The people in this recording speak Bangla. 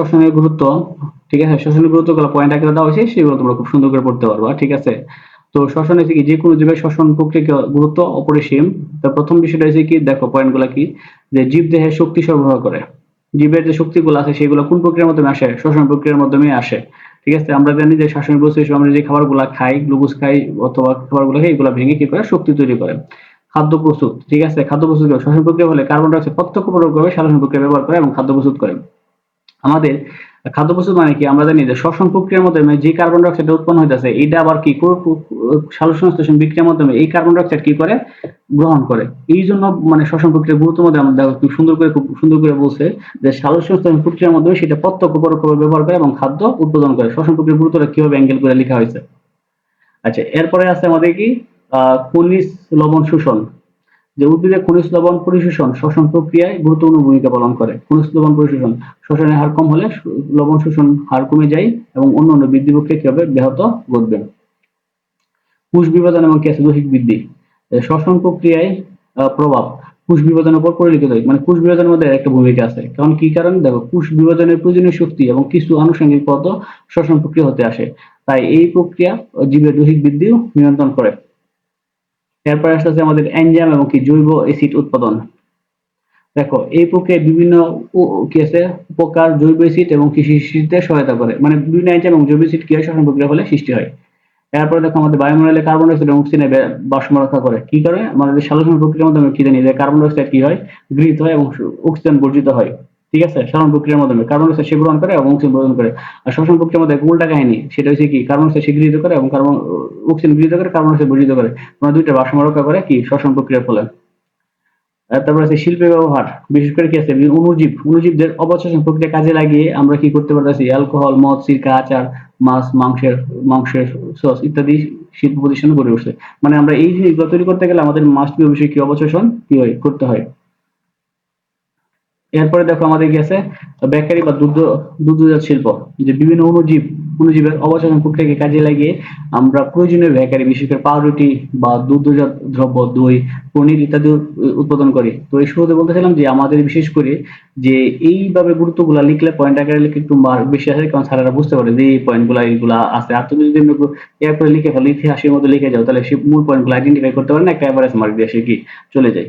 শ্বসনের গুরুত্ব, ঠিক আছে? শ্বসনের গুরুত্বগুলো পয়েন্ট আকারে দেওয়া হয়েছে, সেগুলো তোমরা খুব সুন্দর করে পড়তে পারবা, ঠিক আছে? তো শ্বসন হচ্ছে কি? যে কোনো জীবের শ্বসন প্রক্রিয়া গুরুত্ব অপরিসীম। তো প্রথম বিষয়টা হচ্ছে কি? দেখো পয়েন্টগুলো কি? যে জীব দেহে শক্তি সরবরাহ করে। জীবের যে শক্তিগুলো আছে, সেগুলো কোন প্রক্রিয়ার মাধ্যমে আসে? শ্বসন প্রক্রিয়ার মাধ্যমে আসে, ঠিক আছে? আমরা জানি যে শ্বাসন বস্তু হিসেবে আমরা যে খাবারগুলো খাই, গ্লুকোজ খাই অথবা খাবার খাবারগুলো খাই, এগুলো ভেঙে কি করে? শক্তি তৈরি করে। খাদ্য প্রস্তুত, ঠিক আছে? খাদ্য প্রস্তুত, শ্বসন প্রক্রিয়া হলে কার্বন ডাই অক্সাইড প্রত্যক্ষ পরোক্ষভাবে সাধারণ প্রক্রিয়া ব্যবহার করে এবং খাদ্য প্রস্তুত করে। আমাদের খাদ্য প্রস্তুত মানে কি? আমরা জানি যে শ্বসন প্রক্রিয়ার মাধ্যমে যে কার্বন ডাই অক্সাইড উৎপন্ন হইতেছে এটা আবার কি সালোক সংশ্লেষণ বিক্রিয়ার মাধ্যমে এই কার্বন ডাই অক্সাইড কি করে? গ্রহণ করে। এই জন্য মানে শ্বসন প্রক্রিয়ার গুরুত্ব মধ্যে আমরা খুব সুন্দর করে খুব সুন্দর করে বলছে যে সালোক সংশ্লেষণ প্রক্রিয়ার মাধ্যমে সেটা প্রত্যক্ষ পরোক্ষভাবে ব্যবহার করে এবং খাদ্য উৎপাদন করে। শ্বসন প্রক্রিয়ার গুরুত্বটা কীভাবে অ্যাঙ্গেল করে লেখা হয়েছে? আচ্ছা এরপরে আছে আমাদের কি? খনিজ লবণ শোষণ। যে উদ্ভিদে খনিজ লবণ পরিশোষণ, শ্বসন প্রক্রিয়ায় গুরুত্বপূর্ণ ভূমিকা পালন করে। খনিজ লবণ পরিশোষণ, শ্বসনের হার কম হলে লবণ শোষণ হার কমে যায় এবং অন্যান্য বৃদ্ধি প্রক্রিয়া কি হবে ব্যাহত ঘটবে? কোষ বিভাজন এবং ক্যাসে দৈহিক বৃদ্ধি শ্বসন প্রক্রিয়ায় প্রভাব কোষ বিভাজনের উপর পরিলিখিত হয়। মানে কোষ বিভাজনের মধ্যে একটা ভূমিকা আছে। কারণ কি কারণ? দেখো কোষ বিভাজনের প্রয়োজনীয় শক্তি এবং কিছু আনুষঙ্গিক পদ শ্বসন প্রক্রিয়া হতে আসে। তাই এই প্রক্রিয়া জীবের দৈহিক বৃদ্ধিও নিয়ন্ত্রণ করে। এরপরে আসতেছে আমাদের এনজাইম এবং কি জৈব অ্যাসিড উৎপাদন। দেখো, এই প্রক্রিয়ায় বিভিন্ন কি আছে, উপকার জৈব অ্যাসিড এবং কৃষি সৃষ্টিতে সহায়তা করে। মানে বিভিন্ন এনজাইম এবং জৈব অ্যাসিড কি হয় শ্বসন প্রক্রিয়া ফলে সৃষ্টি হয়। এরপরে দেখো, আমাদের বায়ুমণ্ডলে কার্বন ডাই অক্সাইড এবং অক্সিজেনের বে- ভারসাম্য রক্ষা করে। কি করে আমাদের সালোকসংশ্লেষণ প্রক্রিয়ার মাধ্যমে কি জানি যে কার্বন ডাই অক্সাইড কি হয়? গৃহীত হয় এবং অক্সিজেন বর্জিত হয়। ঠিক আছে? সাধারণ প্রক্রিয়ার মাধ্যমে। কার্বন ডাই অক্সাইড সে গ্রহণ করে এবং অক্সিজেন বর্জন করে। আর শ্বসন প্রক্রিয়ার মধ্যে উল্টা কাহিনী, সেটা হচ্ছে কি? কার্বন ডাই অক্সাইড সে গৃহীত করে এবং কার্বন অক্সিজেন গৃহীত করে কার্বন ডাই অক্সাইড বর্জিত করে। মানে দুইটা ভারসাম্য রক্ষা করে কি? শ্বসন প্রক্রিয়ার ফলে। তারপর আছে শিল্পে ব্যবহার। বিশেষ করে কি আছে? অনুজীব অনুজীবদের অণুজীবদের প্রক্রিয়া কাজে লাগিয়ে আমরা কি করতে পারতেছি? অ্যালকোহল, মদ, সিরকা, আচার, মাছ, মাংসের মাংসের সস ইত্যাদি শিল্প প্রতিষ্ঠান গড়ে উঠছে। মানে আমরা এই জিনিসগুলো তৈরি করতে গেলে আমাদের মাস্ট বি অবশ্যই কি অবশোষণ কি হয়? করতে হয়। এরপরে দেখো আমাদের কি আছে? বেকারি বা দুগ্ধ, দুগ্ধজাত শিল্প যে বিভিন্ন অনুজীব অনুজীবের অবশোষণ প্রক্রিয়াকে কাজে লাগিয়ে আমরা প্রয়োজনীয় বেকারি, বিশেষ করে পাউরুটি বা দুগ্ধজাত দ্রব্য, দই, পনির ইত্যাদি উৎপাদন করি। তো এই শুরুতে বলতেছিলাম যে আমাদের বিশেষ করে যে এইভাবে গুরুত্বগুলা লিখলে পয়েন্ট আকারে লিখে একটু বেশি আসে, কারণ স্যারেরা বুঝতে পারে যে এই পয়েন্টগুলা এইগুলা আছে। আর তুমি যদি এরপরে লিখে ফেলো, ইতিহাসের মধ্যে লিখে যাও, তাহলে সে মূল পয়েন্টগুলো আইডেন্টিফাই করতে পারে না, একটা এভারেজ মার্ক দিয়ে সে কি চলে যায়।